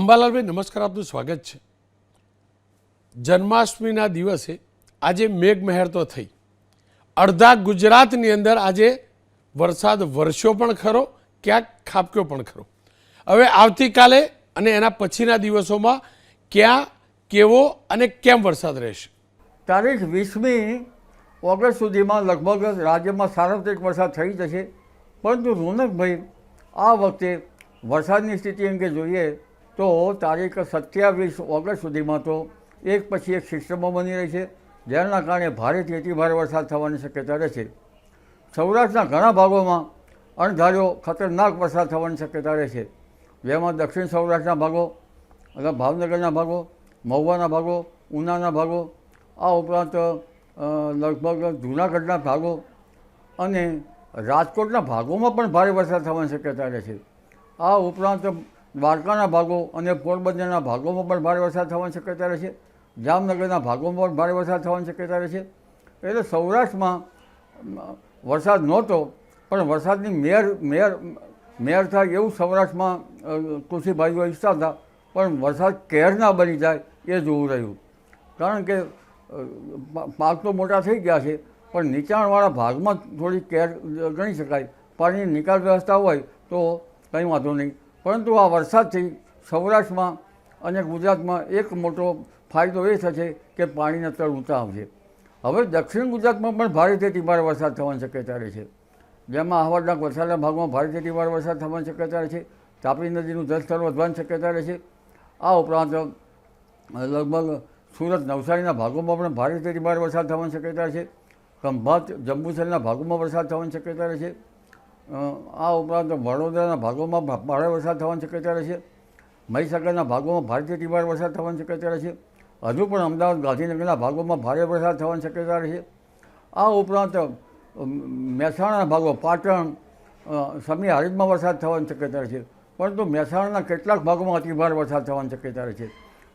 અંબાલાલભાઈ, નમસ્કાર, આપનું સ્વાગત છે. જન્માષ્ટમીના દિવસે આજે મેઘમહેર તો થઈ. અડધા ગુજરાતની અંદર આજે વરસાદ વરસ્યો પણ ખરો, ક્યાંક ખાબક્યો પણ ખરો. હવે આવતીકાલે અને એના પછીના દિવસોમાં ક્યાં, કેવો અને કેમ વરસાદ રહેશે? તારીખ વીસમી ઓગસ્ટ સુધીમાં લગભગ રાજ્યમાં સાર્વત્રિક વરસાદ થઈ જશે. પરંતુ રોનકભાઈ, આ વખતે વરસાદની સ્થિતિ અંગે જોઈએ તો તારીખ સત્યાવીસ ઓગસ્ટ સુધીમાં તો એક પછી એક સિસ્ટમો બની રહી છે, જેના કારણે ભારેથી અતિભારે વરસાદ થવાની શક્યતા રહે છે. સૌરાષ્ટ્રના ઘણા ભાગોમાં અણધાર્યો ખતરનાક વરસાદ થવાની શક્યતા રહે છે. જેમાં દક્ષિણ સૌરાષ્ટ્રના ભાગો અને ભાવનગરના ભાગો, મહુવાના ભાગો, ઉનાના ભાગો, આ ઉપરાંત લગભગ જૂનાગઢના ભાગો અને રાજકોટના ભાગોમાં પણ ભારે વરસાદ થવાની શક્યતા રહે છે. આ ઉપરાંત દ્વારકાના ભાગો અને પોરબંદરના ભાગોમાં પણ ભારે વરસાદ થવાની શક્યતા રહે છે. જામનગરના ભાગોમાં પણ ભારે વરસાદ થવાની શક્યતા રહે છે. એટલે સૌરાષ્ટ્રમાં વરસાદ નહોતો, પણ વરસાદની મેર મેર મેર થાય એવું સૌરાષ્ટ્રમાં કૃષિભાઈઓ ઈચ્છતા હતા, પણ વરસાદ કેર ના બની જાય એ જોવું રહ્યું. કારણ કે પાક તો મોટા થઈ ગયા છે, પણ નીચાણવાળા ભાગમાં થોડી કેર ગણી શકાય. પાણીની નિકાલ વ્યવસ્થા હોય તો કંઈ વાંધો નહીં. પરંતુ આ વરસાદથી સૌરાષ્ટ્રમાં અને ગુજરાતમાં એક મોટો ફાયદો એ થશે કે પાણીના તળ ઊંચા આવશે. હવે દક્ષિણ ગુજરાતમાં પણ ભારેથી ભારે વરસાદ થવાની શક્યતા રહે છે. જેમાં આહવાડના વરસાદના ભાગમાં ભારેથી ભારે વરસાદ થવાની શક્યતા રહે છે. તાપી નદીનું જળસ્તર વધવાની શક્યતા રહે છે. આ ઉપરાંત લગભગ સુરત, નવસારીના ભાગોમાં પણ ભારેથી ભારે વરસાદ થવાની શક્યતા છે. ખંભાત, જંબુસરના ભાગોમાં વરસાદ થવાની શક્યતા રહે છે. આ ઉપરાંત વડોદરાના ભાગોમાં ભારે વરસાદ થવાની શક્યતા છે મહીસાગરના ભાગોમાં ભારેથી તિવાર વરસાદ થવાની શક્યતા છે હજુ પણ અમદાવાદ, ગાંધીનગરના ભાગોમાં ભારે વરસાદ થવાની શક્યતા છે આ ઉપરાંત મહેસાણાના ભાગો, પાટણ સમી હારીજમાં વરસાદ થવાની શક્યતા છે પરંતુ મહેસાણાના કેટલાક ભાગોમાં અતિભાર વરસાદ થવાની શક્યતા છે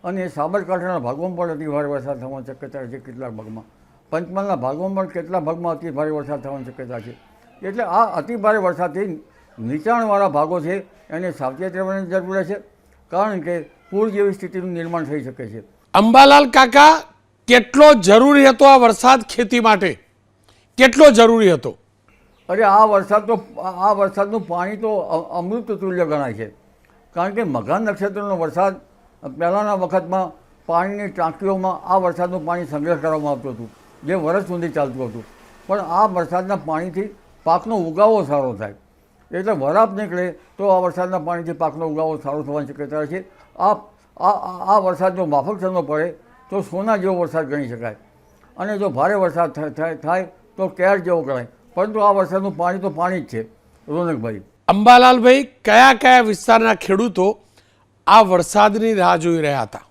અને સાબરકાંઠાના ભાગોમાં પણ અતિભાર વરસાદ થવાની શક્યતા છે કેટલાક ભાગમાં. પંચમહાલના ભાગોમાં પણ કેટલાક ભાગમાં અતિભારે વરસાદ થવાની શક્યતા છે. એટલે આ અતિભારે વરસાદથી નીચાણવાળા ભાગો છે એને સાવચેત રહેવાની જરૂર છે કારણ કે પૂર જેવી સ્થિતિનું નિર્માણ થઈ શકે છે. અંબાલાલ કાકા કેટલો જરૂરી હતો આ વરસાદ ખેતી માટે? કેટલો જરૂરી હતો? અરે આ વરસાદ તો આ વરસાદનું પાણી તો અમૃત તુલ્ય ગણાય છે. કારણ કે મઘા નક્ષત્રનો વરસાદ પહેલાંના વખતમાં પાણીની ટાંકીઓમાં આ વરસાદનું પાણી સંગ્રહ કરવામાં આવતું હતું જે વર્ષ સુધી ચાલતું હતું. પણ આ વરસાદના પાણીથી પાકનો ઉગાવો સારો થાય. એટલે વરાપ નીકળે તો આ વરસાદના પાણીથી પાકનો ઉગાવો સારો થવાની શક્યતા છે. આ આ વરસાદ જો માફકસરનો પડે તો સોના જેવો વરસાદ ગણી શકાય. અને જો ભારે વરસાદ થાય તો કેર જેવો ગણાય. પરંતુ આ વરસાદનું પાણી તો પાણી જ છે, રોનકભાઈ. અંબાલાલભાઈ, કયા કયા વિસ્તારના ખેડૂતો આ વરસાદની રાહ જોઈ રહ્યા હતા?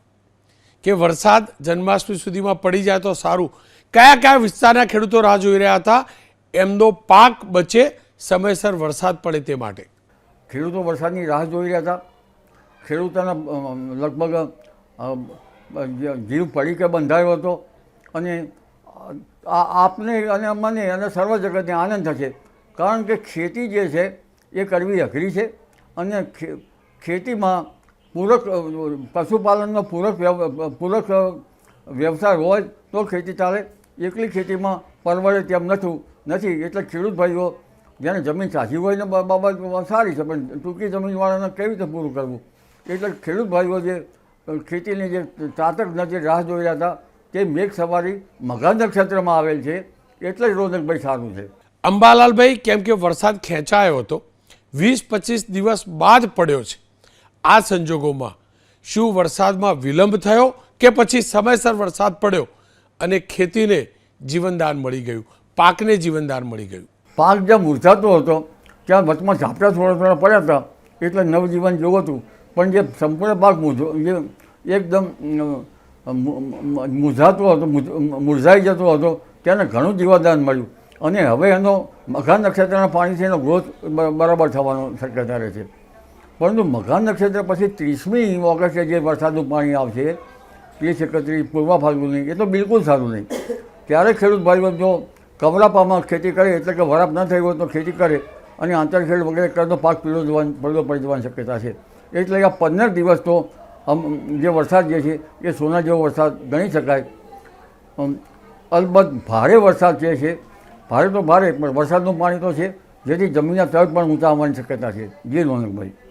કે વરસાદ જન્માષ્ટમી સુધીમાં પડી જાય તો સારું? કયા કયા વિસ્તારના ખેડૂતો રાહ જોઈ રહ્યા હતા? એમનો પાક બચે, સમયસર વરસાદ પડે તે માટે. ખેડૂતો વરસાદની રાહ જોઈ રહ્યા હતા. ખેડૂતોના લગભગ જીવ પડી કે બંધાયો હતો અને આપને અને મને અને સર્વ જગતને આનંદ થશે. કારણ કે ખેતી જે છે એ કરવી અઘરી છે અને ખેતીમાં પૂરક પશુપાલનનો પૂરક પૂરક વ્યવસાય હોય તો ખેતી ચાલે. એકલી ખેતીમાં પરવડે તેમ નથું. નથી, એટલે ખેડૂત ભાઈઓ, જેને જમીન સાચી હોય ને બાબત સારી છે, પણ ટૂંકી જમીનવાળાને કેવી રીતે પૂરું કરવું? એટલે ખેડૂત ભાઈઓ જે ખેતીની જે ચાતક નજર રાહ જોઈ રહ્યા હતા, તે મેઘ સવારી મઘા નક્ષત્રમાં આવેલ છે, એટલે જ રોનકભાઈ સારું છે. અંબાલાલભાઈ, કેમ કે વરસાદ ખેંચાયો હતો વીસ પચીસ દિવસ બાદ પડ્યો છે. આ સંજોગોમાં શું વરસાદમાં વિલંબ થયો કે પછી સમયસર વરસાદ પડ્યો અને ખેતીને જીવનદાન મળી ગયું? પાકને જીવનદાર મળી ગયું. પાક જ્યાં મૂર્છાતો હતો, ત્યાં વચમાં ઝાપટા થોડા થોડા પડ્યા હતા, એટલે નવજીવન જોવું હતું પણ જે સંપૂર્ણ પાક મૂંઝો જે એકદમ મૂંઝાતો હતો મુરઝાઈ જતો હતો, તેને ઘણું જીવાદાન મળ્યું. અને હવે એનો મઘા નક્ષત્રના પાણીથી એનો ગ્રોથ બરાબર થવાનો શક્યતા રહે છે. પરંતુ મઘા નક્ષત્ર પછી ત્રીસમી ઓગસ્ટે જે વરસાદનું પાણી આવશે ત્રીસ એકત્રીસ પૂર્વ ફાલ્ગુની, એ તો બિલકુલ સારું નહીં. ત્યારે ખેડૂત ભાઈઓ જો કવરાપામાં ખેતી કરે એટલે કે વરાપ ન થઈ હોય તો ખેતી કરે અને આંતરખેડ વગેરે કરે પાક પીળો જવાની પડદો પડી જવાની શક્યતા છે. એટલે આ પંદર દિવસ તો જે વરસાદ જે છે, એ સોના જેવો વરસાદ ગણી શકાય. અલબત્ત ભારે વરસાદ જે છે, ભારે તો ભારે, પણ વરસાદનું પાણી તો છે, જેથી જમીનના તળ પણ ઊંચા આવવાની શક્યતા છે. જી રોનકભાઈ